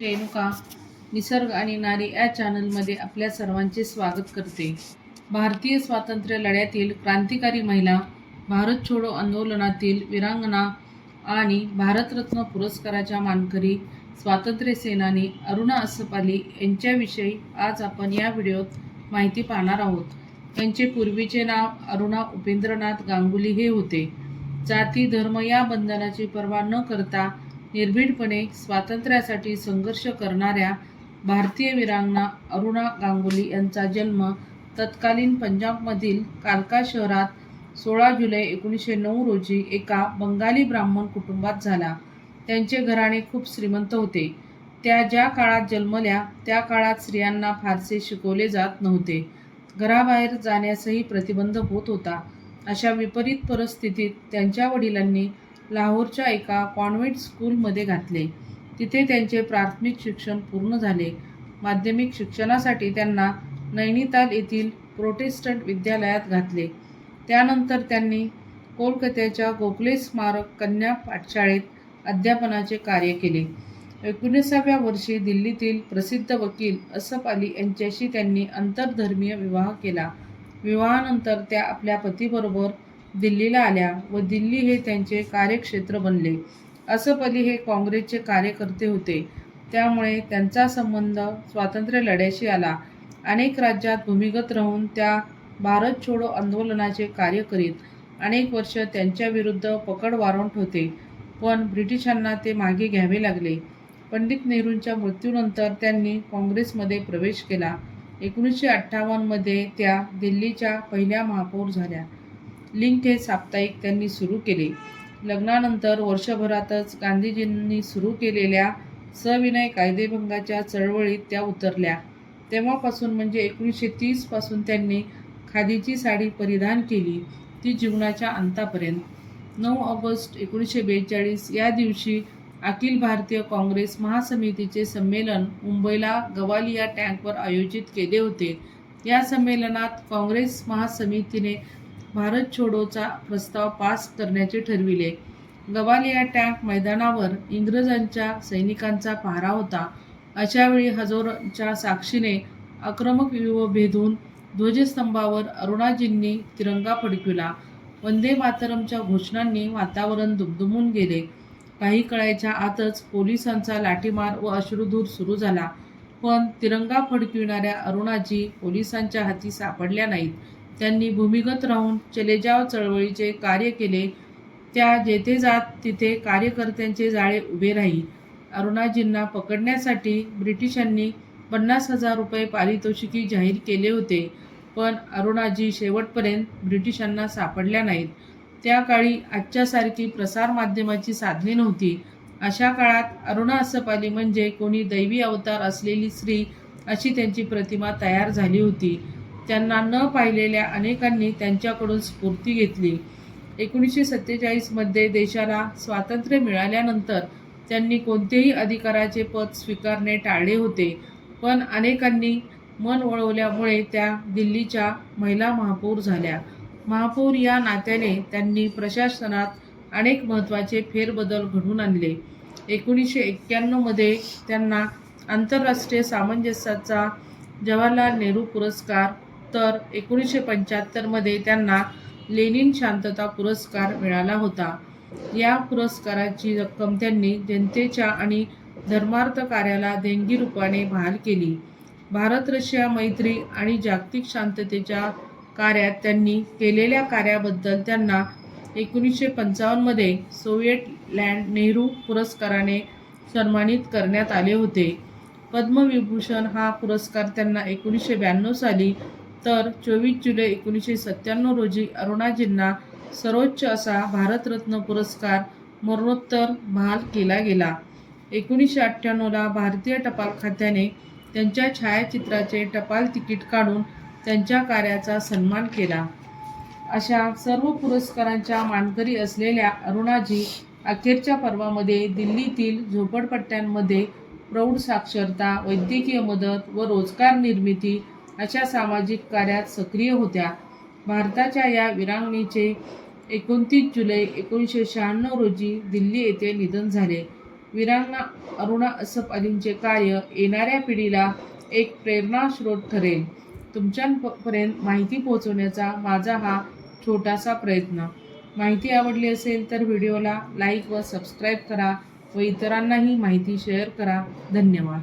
रेणुका निसर्ग आणि नारी या चॅनलमध्ये आपल्या सर्वांचे स्वागत करते. भारतीय स्वातंत्र्य लढ्यातील क्रांतिकारी महिला भारत छोडो आंदोलनातील विरांगना आणि भारतरत्न पुरस्काराच्या मानकरी स्वातंत्र्य सेनानी अरुणा असपाली यांच्याविषयी आज आपण या व्हिडिओत माहिती पाहणार आहोत. त्यांचे पूर्वीचे नाव अरुणा उपेंद्रनाथ गांगुली हे होते. जाती धर्म या बंधनाची पर्वा न करता निर्भीडपणे स्वातंत्र्यासाठी संघर्ष करणाऱ्या भारतीय वीरांगना अरुणा गांगुली यांचा जन्म तत्कालीन पंजाबमधील कालका शहरात सोळा जुलै एकोणीसशे नऊ रोजी एका बंगाली ब्राह्मण कुटुंबात झाला. त्यांचे घराणे खूप श्रीमंत होते. त्या ज्या काळात जन्मल्या त्या काळात स्त्रियांना फारसे शिकवले जात नव्हते. घराबाहेर जाण्यासही प्रतिबंध होत होता. अशा विपरीत परिस्थितीत त्यांच्या वडिलांनी लाहोरच्या एका कॉन्व्हेंट स्कूलमध्ये घातले. तिथे त्यांचे प्राथमिक शिक्षण पूर्ण झाले. माध्यमिक शिक्षणासाठी त्यांना नैनिताल येथील प्रोटेस्टंट विद्यालयात घातले. त्यानंतर त्यांनी कोलकात्याच्या गोखले स्मारक कन्या पाठशाळेत अध्यापनाचे कार्य केले. एकोणीसाव्या वर्षी दिल्लीतील प्रसिद्ध वकील असफ अली यांच्याशी त्यांनी आंतरधर्मीय विवाह केला. विवाहानंतर त्या आपल्या पतीबरोबर दिल्लीला आल्या व दिल्ली हे त्यांचे कार्यक्षेत्र बनले. असपली हे काँग्रेसचे कार्यकर्ते होते. त्यामुळे त्यांचा संबंध स्वातंत्र्य लढ्याशी आला. अनेक राज्यात भूमिगत राहून त्या भारत छोडो आंदोलनाचे कार्य करीत अनेक वर्ष त्यांच्याविरुद्ध पकड वारंट होते पण ब्रिटिशांना ते मागे घ्यावे लागले. पंडित नेहरूंच्या मृत्यूनंतर त्यांनी काँग्रेसमध्ये प्रवेश केला. एकोणीसशे अठ्ठावन्नमध्ये त्या दिल्लीच्या पहिल्या महापौर झाल्या. लिंक हे साप्ताहिक त्यांनी सुरू केले. लग्नानंतर वर्षभरातच गांधीजींनी सुरू केलेल्या सविनय कायदेभंगाच्या चळवळीत त्या उतरल्या. तेव्हापासून म्हणजे एकोणीसशे तीसपासून त्यांनी खादीची साडी परिधान केली. ती जीवनाच्या अंतापर्यंत. नऊ ऑगस्ट एकोणीसशे बेचाळीस या दिवशी अखिल भारतीय काँग्रेस महासमितीचे संमेलन मुंबईला गवालिया टँकवर आयोजित केले होते. या संमेलनात काँग्रेस महासमितीने भारत छोडोचा प्रस्ताव पास करण्याचे ठरविले. गवालिया टँक मैदानावर इंग्रजांच्या सैनिकांचा पहारा होता. अशावेळी हजोरच्या साक्षीने आक्रमक व्यूह भेदून ध्वजस्तंभावर अरुणाजींनी तिरंगा फडकविला. वंदे मातरमच्या घोषणांनी वातावरण दुमदुमून गेले. काही कळायच्या आतच पोलिसांचा लाठीमार व अश्रुधूर सुरू झाला. पण तिरंगा फडकविणाऱ्या अरुणाजी पोलिसांच्या हाती सापडल्या नाहीत. त्यांनी भूमिगत राहून चलेजाव चळवळीचे कार्य केले. त्या जेथे जात तिथे कार्यकर्त्यांचे जाळे उभे राही. अरुणाजींना पकडण्यासाठी ब्रिटिशांनी पन्नास हजार रुपये पारितोषिकी जाहीर केले होते. पण अरुणाजी शेवटपर्यंत ब्रिटिशांना सापडल्या नाहीत. त्या काळी आजच्यासारखी प्रसारमाध्यमाची साधने नव्हती. अशा काळात अरुणा असपाली म्हणजे कोणी दैवी अवतार असलेली स्त्री अशी त्यांची प्रतिमा तयार झाली होती. त्यांना न पाहिलेल्या अनेकांनी त्यांच्याकडून स्फूर्ती घेतली. एकोणीसशे सत्तेचाळीसमध्ये देशाला स्वातंत्र्य मिळाल्यानंतर त्यांनी कोणतेही अधिकाराचे पद स्वीकारणे टाळले होते. पण अनेकांनी मन वळवल्यामुळे त्या दिल्लीच्या महिला महापौर झाल्या. महापौर या नात्याने त्यांनी प्रशासनात अनेक महत्त्वाचे फेरबदल घडवून आणले. एकोणीसशे एक्क्याण्णवमध्ये त्यांना आंतरराष्ट्रीय सामंजस्याचा जवाहरलाल नेहरू पुरस्कार तर एकोणीसशे पंच्याहत्तरमध्ये त्यांना लेनिन शांतता पुरस्कार मिळाला होता. या पुरस्काराची रक्कम त्यांनी जनतेच्या आणि धर्मार्थ कार्याला देणगी रूपाने बहाल केली. भारत रशिया मैत्री आणि जागतिक शांततेच्या कार्यात त्यांनी केलेल्या कार्याबद्दल त्यांना एकोणीसशे पंचावन्नमध्ये सोव्हिएट लँड नेहरू पुरस्काराने सन्मानित करण्यात आले होते. पद्मविभूषण हा पुरस्कार त्यांना एकोणीसशे ब्याण्णव साली तर चोवीस जुलै एकोणीसशे सत्त्याण्णव रोजी अरुणाजींना सर्वोच्च असा भारतरत्न पुरस्कार मरणोत्तर बहाल केला गेला. एकोणीसशे अठ्ठ्याण्णवला भारतीय टपाल खात्याने त्यांच्या छायाचित्राचे टपाल तिकीट काढून त्यांच्या कार्याचा सन्मान केला. अशा सर्व पुरस्कारांच्या मानकरी असलेल्या अरुणाजी अखेरच्या पर्वामध्ये दिल्लीतील झोपडपट्ट्यांमध्ये प्रौढ साक्षरता वैद्यकीय मदत व रोजगार निर्मिती अशा सामाजिक कार्यात सक्रिय होत्या. भारताच्या या विरांगणीचे एकोणतीस जुलै एकोणीसशे शहाण्णव रोजी दिल्ली येथे निधन झाले. वीरांगना अरुणा असफ अलींचे कार्य येणाऱ्या पिढीला एक प्रेरणास्रोत ठरेल. तुमच्यापर्यंत माहिती पोहोचवण्याचा माझा हा छोटासा प्रयत्न. माहिती आवडली असेल तर व्हिडिओला लाईक व सबस्क्राईब करा व इतरांनाही माहिती शेअर करा. धन्यवाद.